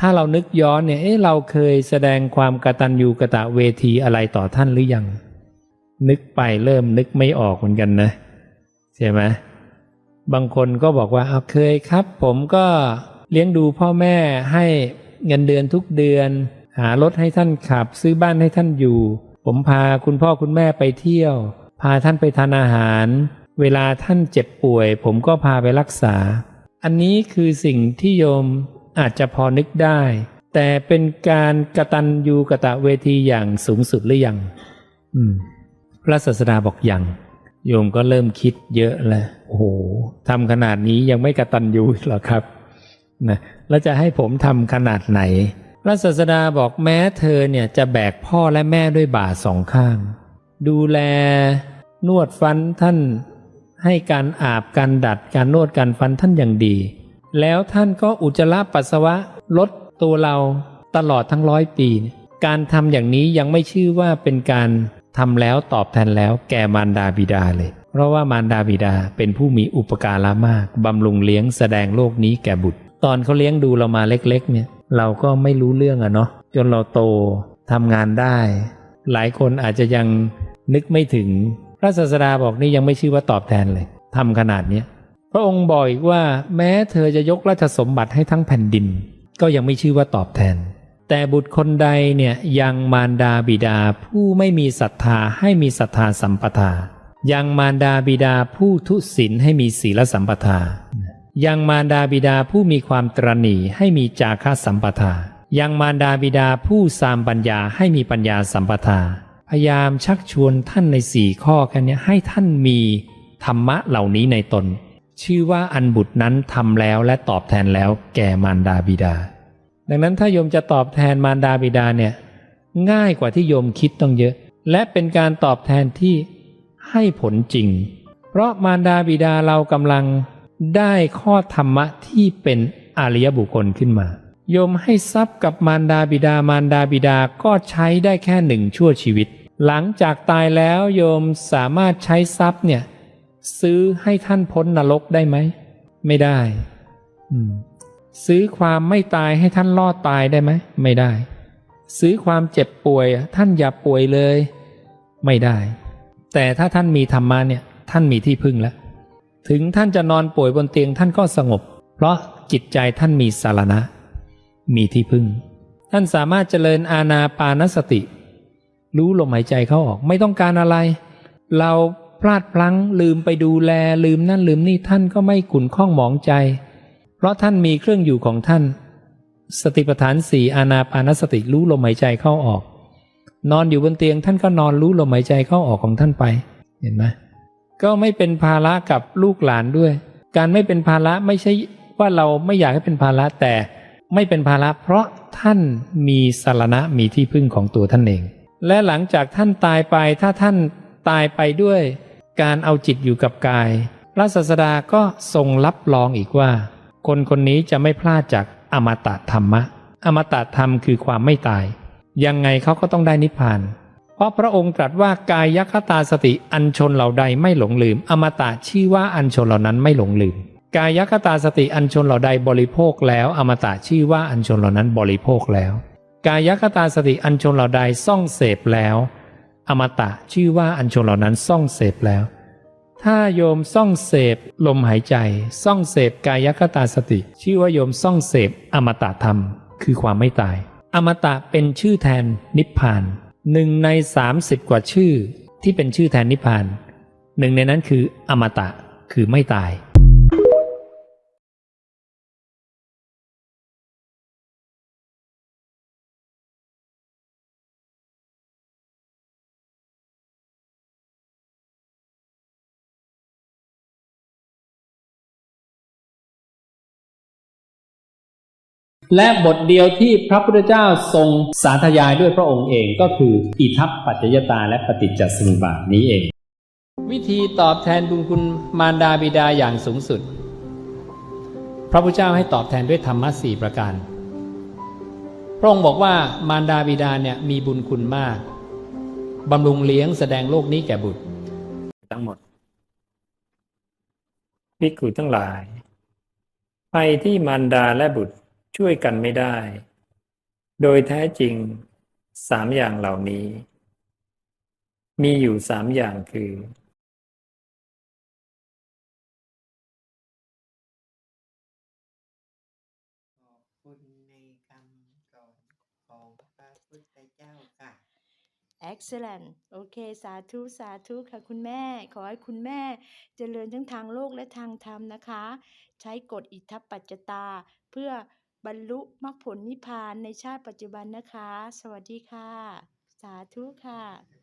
ถ้าเรานึกย้อนเนี่ยเอ๊ะเราเคยแสดงความกตัญญูกะตะเวทีอะไรต่อท่านหรือยัง นึกไปเริ่มนึกไม่ออกเหมือนกันนะ ใช่ไหมบางคนก็บอกว่าเอาเคยครับ ผมก็เลี้ยงดูพ่อแม่ให้เงินเดือนทุกเดือน หารถให้ท่านขับ ซื้อบ้านให้ท่านอยู่ ผมพาคุณพ่อคุณแม่ไปเที่ยว พาท่านไปทานอาหาร เวลาท่านเจ็บป่วย ผมก็พาไปรักษา อันนี้คือสิ่งที่โยม อาจจะพอนึกได้ แต่เป็นการกระตันยูกะตะเวทีอย่างสูงสุดหรือยังอืมพระศาสดาบอกยังโยมก็เริ่มคิดเยอะแล้วโอ้โหทำขนาดนี้ยังไม่กระตันยูเหรอครับนะแล้วจะให้ผมทำขนาดไหน พระศาสดาบอกแม้เธอเนี่ยจะแบกพ่อและแม่ด้วยบ่าสองข้าง ดูแลนวดฟันท่านให้การอาบการดัดการนวดการฟันท่านอย่างดี แล้วท่านก็อุจจาระปัสสาวะลดตัวเราตลอดทั้งร้อยปี การทำอย่างนี้ยังไม่ชื่อว่าเป็นการทำแล้วตอบแทนแล้วแก่มารดาบิดาเลย เพราะว่ามารดาบิดาเป็นผู้มีอุปการะมากบำรุงเลี้ยงแสดงโลกนี้แก่บุตร ตอนเขาเลี้ยงดูเรามาเล็กๆ เนี่ย เราก็ไม่รู้เรื่องอะเนาะจนเราโตทำงานได้ หลายคนอาจจะยังนึกไม่ถึง พระศาสดาบอกนี่ยังไม่ชื่อว่าตอบแทนเลยทำขนาดเนี้ย พระองค์บอกอีกว่า แม้เธอจะยกราชสมบัติให้ทั้งแผ่นดิน ก็ยังไม่ชื่อว่าตอบแทน แต่บุตรคนใดเนี่ยยังมารดาบิดาผู้ไม่มีศรัทธาให้มีศรัทธาสัมปทา ยังมารดาบิดาผู้ทุศีลให้มีศีลสัมปทา ยังมารดาบิดาผู้มีความตรณีให้มีจาคะสัมปทา ยังมารดาบิดาผู้สามปัญญาให้มีปัญญาสัมปทา พยายามชักชวนท่านในสี่ข้อแค่เนี้ยให้ท่านมีธรรมะเหล่านี้ในตน ชื่อว่าอันบุตรนั้นทำแล้วและตอบแทนแล้วแก่มารดาบิดา ดังนั้นถ้าโยมจะตอบแทนมารดาบิดาเนี่ยง่ายกว่าที่โยมคิดต้องเยอะ และเป็นการตอบแทนที่ให้ผลจริง เพราะมารดาบิดาเรากำลังได้ข้อธรรมะที่เป็นอริยบุคคลขึ้นมา โยมให้ทรัพย์กับมารดาบิดามารดาบิดาก็ใช้ได้แค่หนึ่งชั่วชีวิต หลังจากตายแล้วโยมสามารถใช้ทรัพย์เนี่ย ซื้อให้ท่านพ้นนรกได้ไหม ไม่ได้ซื้อความไม่ตายให้ท่านรอดตายได้ไหม ไม่ได้ ซื้อความเจ็บป่วย ท่านอย่าป่วยเลย ไม่ได้ แต่ถ้าท่านมีธรรมะเนี่ย ท่านมีที่พึ่งแล้ว ถึงท่านจะนอนป่วยบนเตียงท่านก็สงบ เพราะจิตใจท่านมีสารณะ มีที่พึ่ง ท่านสามารถเจริญอาณาปานสติ รู้ลมหายใจเข้าออก ไม่ต้องการอะไร เรา พลาดพลั้งลืมไปดูแลลืมนั่นลืมนี่ท่านก็ไม่ขุนข้องหมองใจ เพราะท่านมีเครื่องอยู่ของท่าน สติปัฏฐานสี่อานาปานสติรู้ลมหายใจเข้าออก นอนอยู่บนเตียงท่านก็นอนรู้ลมหายใจเข้าออกของท่านไป เห็นไหมก็ไม่เป็นภาระกับลูกหลานด้วย การไม่เป็นภาระไม่ใช่ว่าเราไม่อยากให้เป็นภาระแต่ไม่เป็นภาระเพราะท่านมีสารณะมีที่พึ่งของตัวท่านเอง และหลังจากท่านตายไปถ้าท่านตายไปด้วย การเอาจิตอยู่กับกาย พระศาสดาก็ทรงรับรองอีกว่า คนคนนี้จะไม่พลาดจากอมตะธรรมะ อมตะธรรมคือความไม่ตาย ยังไงเขาก็ต้องได้นิพพาน เพราะพระองค์ตรัสว่ากายยคตาสติอันชนเหล่าใดไม่หลงลืม อมตะชื่อว่าอันชนเหล่านั้นไม่หลงลืม กายยคตาสติอันชนเหล่าใดบริโภคแล้ว อมตะชื่อว่าอันชนเหล่านั้นบริโภคแล้ว กายยคตาสติอันชนเหล่าใดซ่องเสพแล้ว อมตะชื่อว่าอันชนเหล่านั้นซ่องเสพแล้ว ถ้าโยมซ่องเสพลมหายใจ ซ่องเสพกายคตาสติ ชื่อว่าโยมซ่องเสพอมตะธรรม คือความไม่ตาย อมตะเป็นชื่อแทนนิพพานหนึ่งใน 30 กว่าชื่อที่เป็นชื่อแทนนิพพานหนึ่งในนั้นคืออมตะคือไม่ตาย และบทเดียวที่พระพุทธเจ้าทรงสาธยายด้วยพระองค์เองก็คืออิทัปปัจจยตาและปฏิจจสมุปบาทนี้เอง วิธีตอบแทนบุญคุณมารดาบิดาอย่างสูงสุด พระพุทธเจ้าให้ตอบแทนด้วยธรรมะสี่ประการ พระองค์บอกว่ามารดาบิดาเนี่ยมีบุญคุณมากบำรุงเลี้ยงแสดงโลกนี้แก่บุตร ทั้งหมดภิกขุทั้งหลายไปที่มารดาและบุตร ช่วยกันไม่ได้ โดยแท้จริงสามอย่างเหล่านี้ มีอยู่สามอย่างคือขอบคุณในคำสอนของพระพุทธเจ้าค่ะ excellent โอเค สาธุ สาธุค่ะคุณแม่ ขอให้คุณแม่เจริญทั้งทางโลกและทางธรรมนะคะ ใช้กฎอิทธปปัจจตาเพื่อ บรรลุมรรคผลนิพพานในชาติปัจจุบันนะคะ สวัสดีค่ะ สาธุค่ะ